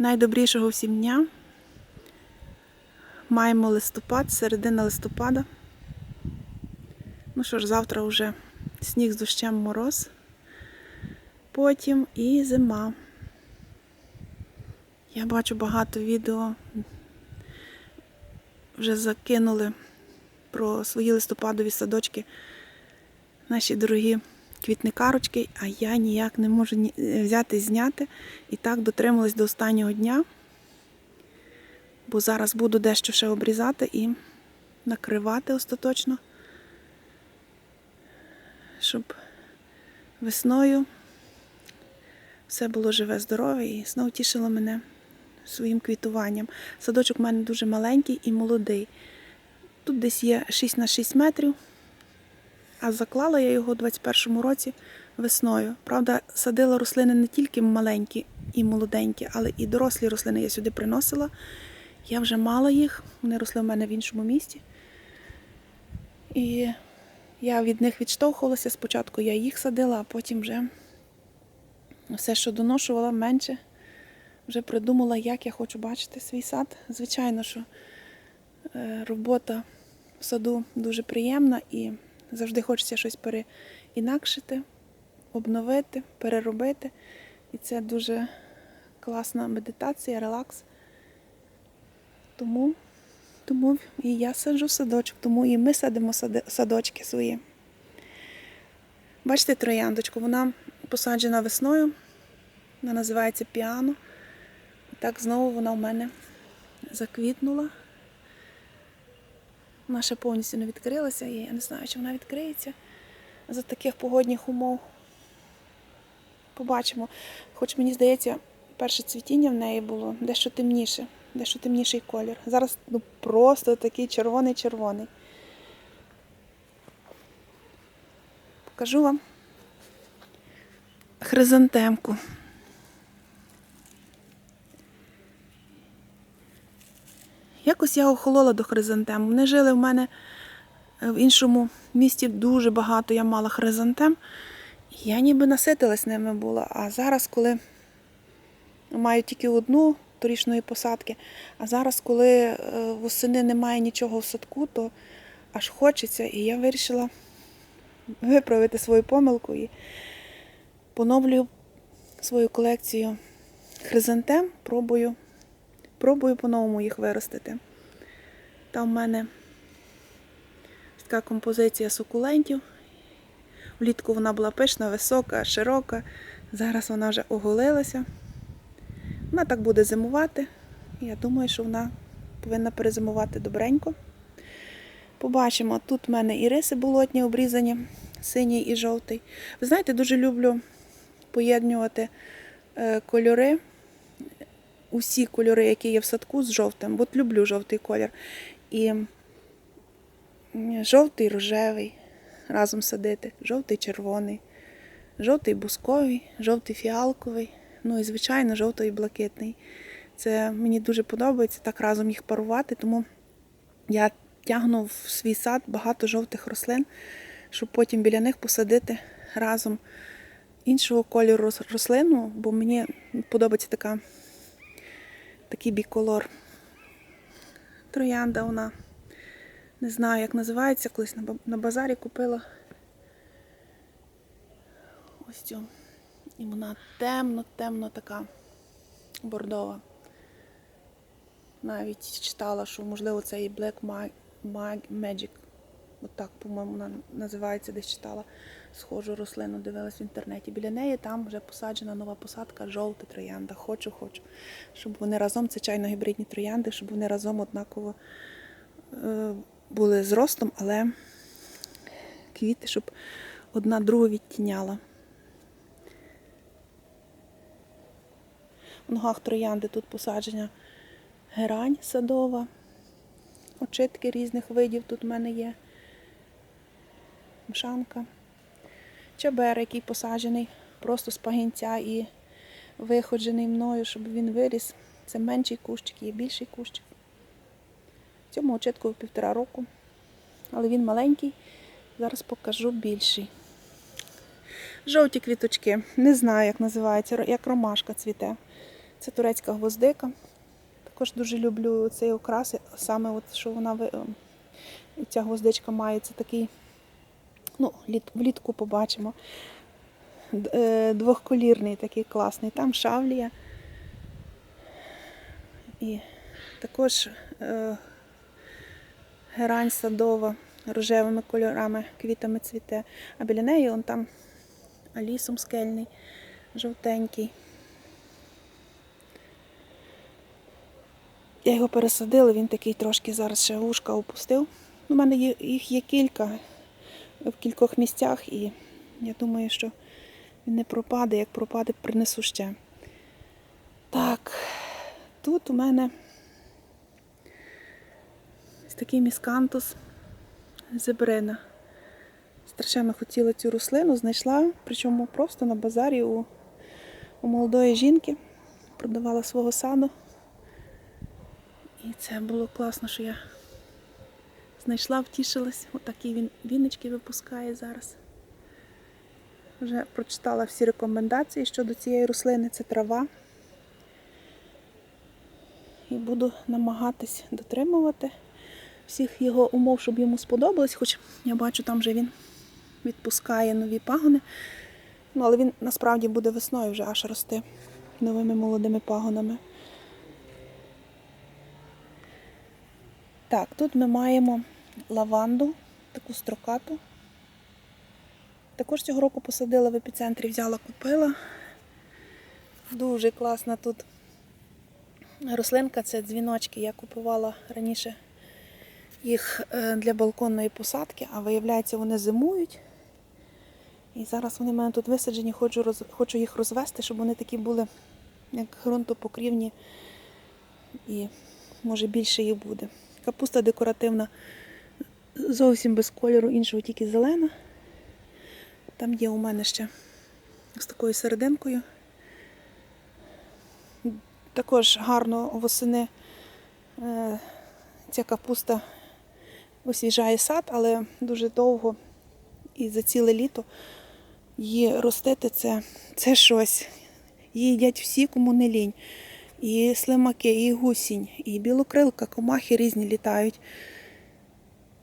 Найдобрішого всім дня. Маємо листопад, середина листопада. Ну що ж, завтра вже сніг з дощем мороз. Потім і зима. Я бачу багато відео. Вже закинули про свої листопадові садочки наші дорогі квітникарочки, а я ніяк не можу е, взяти зняти. І так дотрималась до останнього дня, бо зараз буду дещо ще обрізати і накривати остаточно, щоб весною все було живе, здорове і знову тішило мене своїм квітуванням. Садочок у мене дуже маленький і молодий. Тут десь є 6 на 6 метрів, а заклала я його у 21-му році весною. Правда, садила рослини не тільки маленькі і молоденькі, але і дорослі рослини я сюди приносила. Я вже мала їх, вони росли в мене в іншому місті. І я від них відштовхувалася. Спочатку я їх садила, а потім вже все, що доношувала, менше. Вже придумала, як я хочу бачити свій сад. Звичайно, що е, робота в саду дуже приємна і завжди хочеться щось переінакшити, обновити, переробити. І це дуже класна медитація, релакс. Тому, тому і я саджу садочок, тому і ми садимо садочки свої. Бачите трояндочку, вона посаджена весною, вона називається піано. І так знову вона в мене заквітнула. Ще повністю не відкрилася, і я не знаю, чи вона відкриється за таких погодних умов. Побачимо. Хоч мені здається, перше цвітіння в неї було дещо темніше, дещо темніший колір. Зараз ну, просто такий червоний-червоний. Покажу вам хризантемку. Якось я охолола до хризантем. Вони жили в мене е, в іншому місті дуже багато я мала хризантем. Я ніби наситилась ними була. А зараз, коли маю тільки одну торічної посадки, а зараз, коли е, восени немає нічого в садку, то аж хочеться. І я вирішила виправити свою помилку і поновлюю свою колекцію хризантем, пробую, пробую по-новому їх виростити. Там в мене така композиція сукулентів. Влітку вона була пишна, висока, широка. Зараз вона вже оголилася. Вона так буде зимувати. Я думаю, що вона повинна перезимувати добренько. Побачимо, тут в мене і риси болотні обрізані, синій і жовтий. Ви знаєте, дуже люблю поєднувати е, кольори, усі кольори, які є в садку, з жовтим. От люблю жовтий колір. І жовтий рожевий разом садити, жовтий червоний, жовтий бусковий, жовтий фіалковий, ну і, звичайно, жовтий блакитний. Це мені дуже подобається так разом їх парувати, тому я тягну в свій сад багато жовтих рослин, щоб потім біля них посадити разом іншого кольору рослину, бо мені подобається така, такий біколор. Троянда вона. Не знаю, як називається, колись на базарі купила. Ось цю. І вона темно-темно така бордова. Навіть читала, що можливо це і Black Ma- Ma- Magic. От так, по-моєму, вона називається, десь читала схожу рослину, дивилась в інтернеті. Біля неї там вже посаджена нова посадка, жовта троянда. Хочу, хочу. Щоб вони разом, це чайно-гібридні троянди, щоб вони разом однаково е, були зростом, але квіти, щоб одна другу відтіняла. В ногах троянди тут посаджена герань садова, очитки різних видів тут в мене є. Мшанка. Чабер, який посаджений просто з пагінця і виходжений мною, щоб він виріс. Це менший кущик, є більший кущик. Цьому очитку півтора року. Але він маленький. Зараз покажу більший. Жовті квіточки. Не знаю, як називається, як ромашка цвіте. Це турецька гвоздика. Також дуже люблю цей окрас, саме от, що вона ем, ця гвоздичка має, це такий, ну, літ- влітку побачимо. Е, Двохколірний такий класний. Там шавлія. І також е, герань садова рожевими кольорами, квітами цвіте. А біля неї он там лісом скельний, жовтенький. Я його пересадила, він такий трошки зараз ще вушка опустив. У мене їх є кілька в кількох місцях, і я думаю, що він не пропаде. Як пропаде, принесу ще. Так, тут у мене ось такий міскантус зебрина. Страшенно хотіла цю рослину, знайшла, причому просто на базарі у, у молодої жінки. Продавала свого саду. І це було класно, що я знайшла, втішилась. Отакі він віночки випускає зараз. Вже прочитала всі рекомендації щодо цієї рослини. Це трава. І буду намагатись дотримувати всіх його умов, щоб йому сподобалось. Хоч я бачу, там вже він відпускає нові пагони. Ну, але він насправді буде весною вже аж рости новими молодими пагонами. Так, тут ми маємо лаванду, таку строкату. Також цього року посадила в епіцентрі, взяла, купила. Дуже класна тут рослинка, це дзвіночки. Я купувала раніше їх е, для балконної посадки, а виявляється, вони зимують. І зараз вони в мене тут висаджені, хочу, роз... хочу їх розвести, щоб вони такі були, як ґрунтопокрівні. І може більше їх буде. Капуста декоративна, зовсім без кольору, іншого тільки зелена. Там є у мене ще з такою серединкою. Також гарно восени е, ця капуста освіжає сад, але дуже довго і за ціле літо її ростити це, це щось. Її їдять всі, кому не лінь. І слимаки, і гусінь, і білокрилка, комахи різні літають.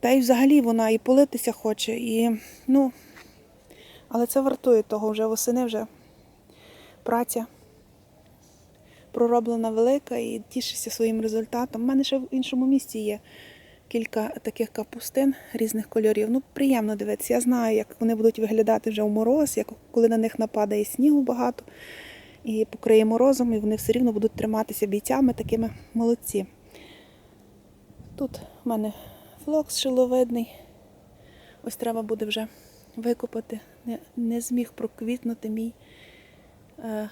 Та й взагалі вона і политися хоче, і ну, але це вартує того, вже восени вже праця пророблена велика і тішишся своїм результатом. У мене ще в іншому місці є кілька таких капустин різних кольорів. Ну, приємно дивитися. Я знаю, як вони будуть виглядати вже в мороз, як коли на них нападає снігу багато і покриє морозом, і вони все рівно будуть триматися бійцями, такими молодці. Тут в мене флокс шиловидний. Ось треба буде вже викопати. Не, не зміг проквітнути мій е,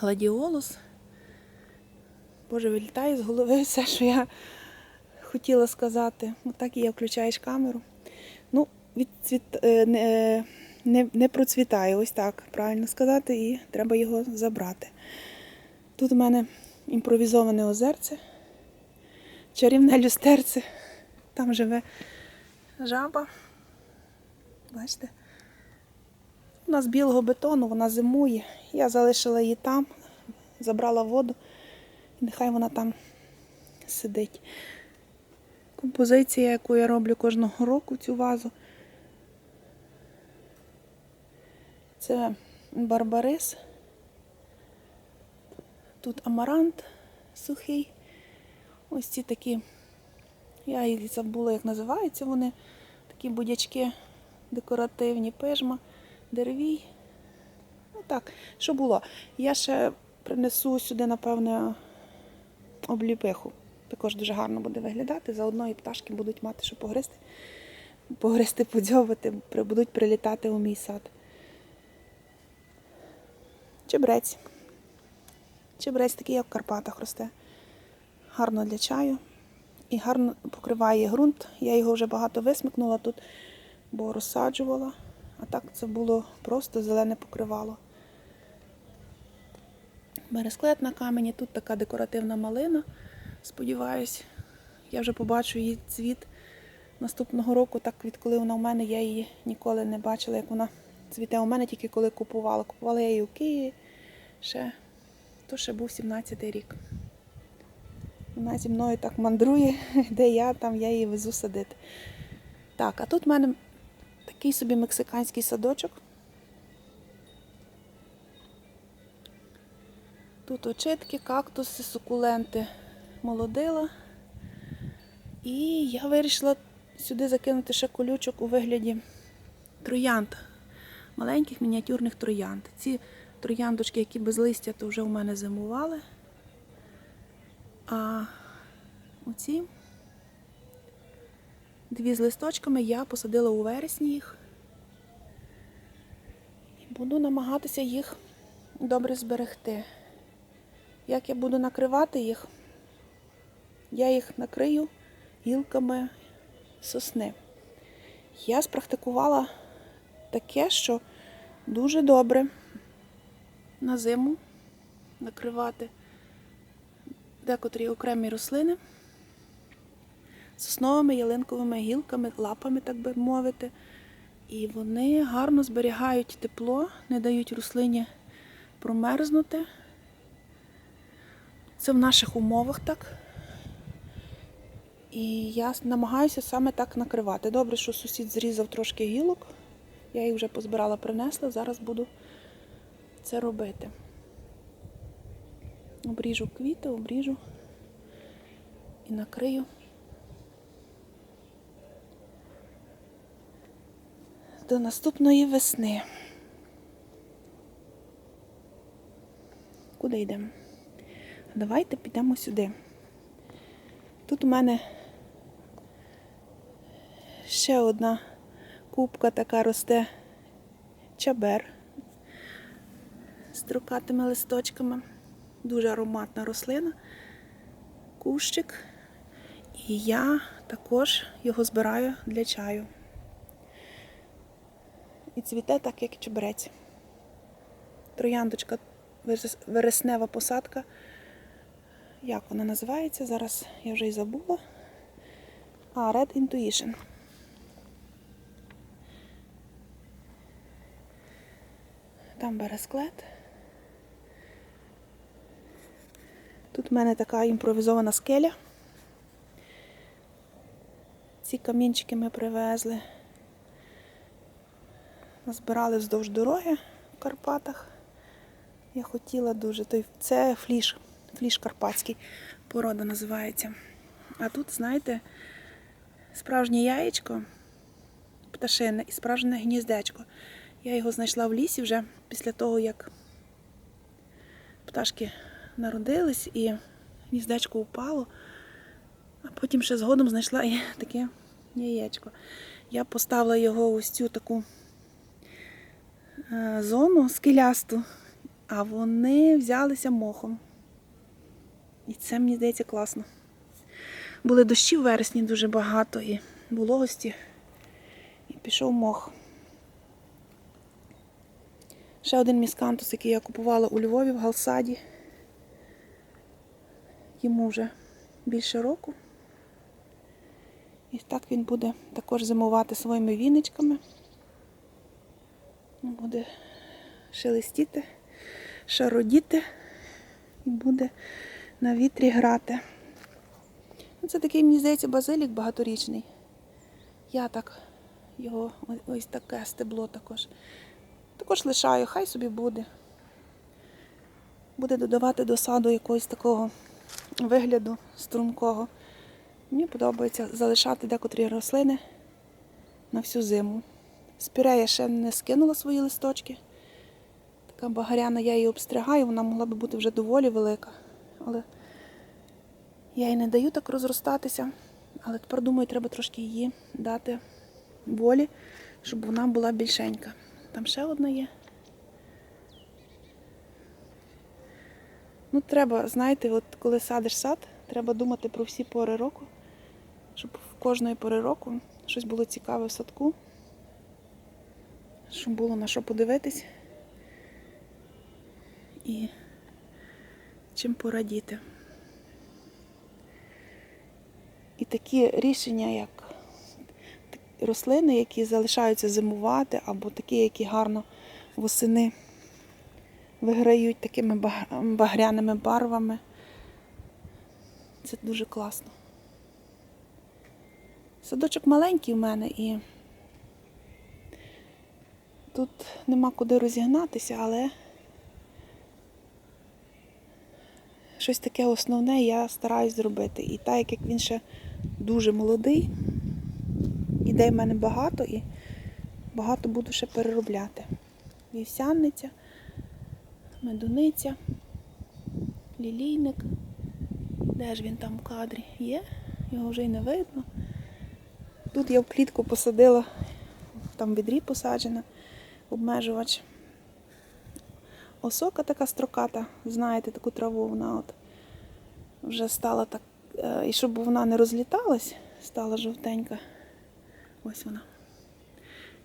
гладіолус. Боже, вилітає з голови все, що я хотіла сказати. Отак і я включаєш камеру. Ну, відцвіт, е, не, не, не процвітає, ось так правильно сказати, і треба його забрати. Тут у мене імпровізоване озерце, чарівне люстерце. Там живе жаба. Бачите? Вона з білого бетону, вона зимує. Я залишила її там, забрала воду, і нехай вона там сидить. Композиція, яку я роблю кожного року, цю вазу. Це барбарис. Тут амарант сухий. Ось ці такі, я їх забула, як називаються вони. Такі будячки декоративні, пижма, деревій. Ну так, що було? Я ще принесу сюди, напевне, обліпиху. Також дуже гарно буде виглядати. Заодно і пташки будуть мати, що погризти. Погризти, подзьобати, будуть прилітати у мій сад. Чебрець. Чебрець такий, як в Карпатах росте. Гарно для чаю. І гарно покриває ґрунт. Я його вже багато висмикнула тут, бо розсаджувала. А так це було просто зелене покривало. Бересклет на камені, тут така декоративна малина. Сподіваюсь, я вже побачу її цвіт наступного року, так відколи вона у мене, я її ніколи не бачила, як вона цвіте у мене, тільки коли купувала. Купувала я її у Києві Ще, то ще був 17-й рік. Вона зі мною так мандрує, де я, там я її везу садити. Так, а тут в мене такий собі мексиканський садочок. Тут очитки, кактуси, сукуленти молодила. І я вирішила сюди закинути ще колючок у вигляді троянд. Маленьких мініатюрних троянд. Ці трояндочки, які без листя, то вже у мене зимували. А оці дві з листочками я посадила у вересні їх. І буду намагатися їх добре зберегти. Як я буду накривати їх, я їх накрию гілками сосни. Я спрактикувала таке, що дуже добре на зиму накривати декотрі окремі рослини сосновими ялинковими гілками, лапами, так би мовити. І вони гарно зберігають тепло, не дають рослині промерзнути. Це в наших умовах так. І я намагаюся саме так накривати. Добре, що сусід зрізав трошки гілок. Я їх вже позбирала, принесла, зараз буду це робити. Обріжу квіти, обріжу і накрию. До наступної весни. Куди йдемо? Давайте підемо сюди. Тут у мене ще одна кубка така росте чабер з трукатими листочками. Дуже ароматна рослина, кущик. І я також його збираю для чаю. І цвіте так, як і чебрець. Трояндочка, вереснева посадка. Як вона називається? Зараз я вже й забула. А, Red Intuition. Там бересклет. Тут в мене така імпровізована скеля. Ці камінчики ми привезли. Назбирали вздовж дороги в Карпатах. Я хотіла дуже. Це фліш, фліш карпатський, порода називається. А тут, знаєте, справжнє яєчко пташине і справжнє гніздечко. Я його знайшла в лісі вже після того, як пташки народились і гніздечко упало. А потім ще згодом знайшла таке яєчко. Я поставила його ось цю таку е, зону скелясту, а вони взялися мохом. І це мені здається класно. Були дощі в вересні дуже багато і вологості. І пішов мох. Ще один міскантус, який я купувала у Львові в Галсаді. Йому вже більше року. І так він буде також зимувати своїми віничками. Буде шелестіти, шародіти і буде на вітрі грати. Ну, Це такий, мені здається, базилік багаторічний. Я так його ось- таке стебло також. Також лишаю, хай собі буде. Буде додавати до саду якогось такого вигляду стрункого. Мені подобається залишати декотрі рослини на всю зиму. Спірея ще не скинула свої листочки. Така багаряна, я її обстригаю, вона могла би бути вже доволі велика. Але я їй не даю так розростатися. Але тепер думаю, треба трошки її дати волі, щоб вона була більшенька. Там ще одна є. Ну, треба, знаєте, от коли садиш сад, треба думати про всі пори року, щоб в кожної пори року щось було цікаве в садку, щоб було на що подивитись і чим порадіти. І такі рішення, як рослини, які залишаються зимувати, або такі, які гарно восени виграють такими багряними барвами. Це дуже класно. Садочок маленький в мене і тут нема куди розігнатися, але щось таке основне я стараюсь зробити. І так як він ще дуже молодий, ідей в мене багато і багато буду ще переробляти. Вівсянниця, медуниця, лілійник. Де ж він там в кадрі? Є? Його вже й не видно. Тут я в клітку посадила, там відрі посаджена, обмежувач. Осока така строката, знаєте, таку траву вона от вже стала так. е, І щоб вона не розліталась, стала жовтенька. Ось вона.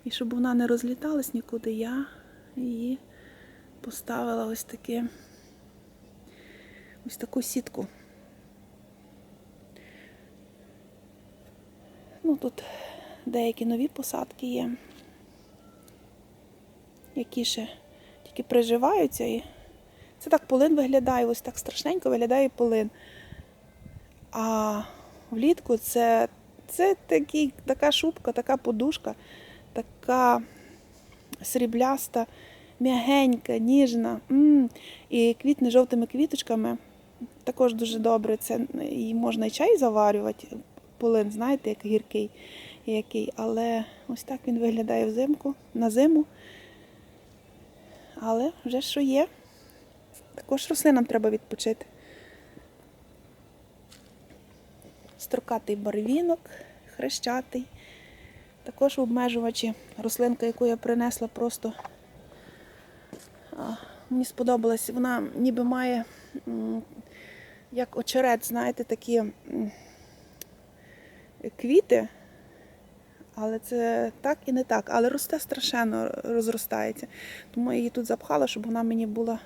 І щоб вона не розліталась нікуди, я її поставила ось таке, ось таку сітку. Ну, тут деякі нові посадки є, які ще тільки приживаються. І це так полин виглядає, ось так страшненько виглядає полин. А влітку це, це такий, така шубка, така подушка, така срібляста, м'ягенька, ніжна. м І квітне жовтими квіточками. Також дуже добре. Це і можна і чай заварювати. Полин, знаєте, як гіркий який. Але ось так він виглядає взимку, на зиму. Але вже що є. Також рослинам треба відпочити. Строкатий барвінок, хрещатий. Також обмежувачі рослинка, яку я принесла, просто мені сподобалась. Вона ніби має як очерет, знаєте, такі квіти. Але це так і не так. Але росте страшенно, розростається. Тому я її тут запхала, щоб вона мені була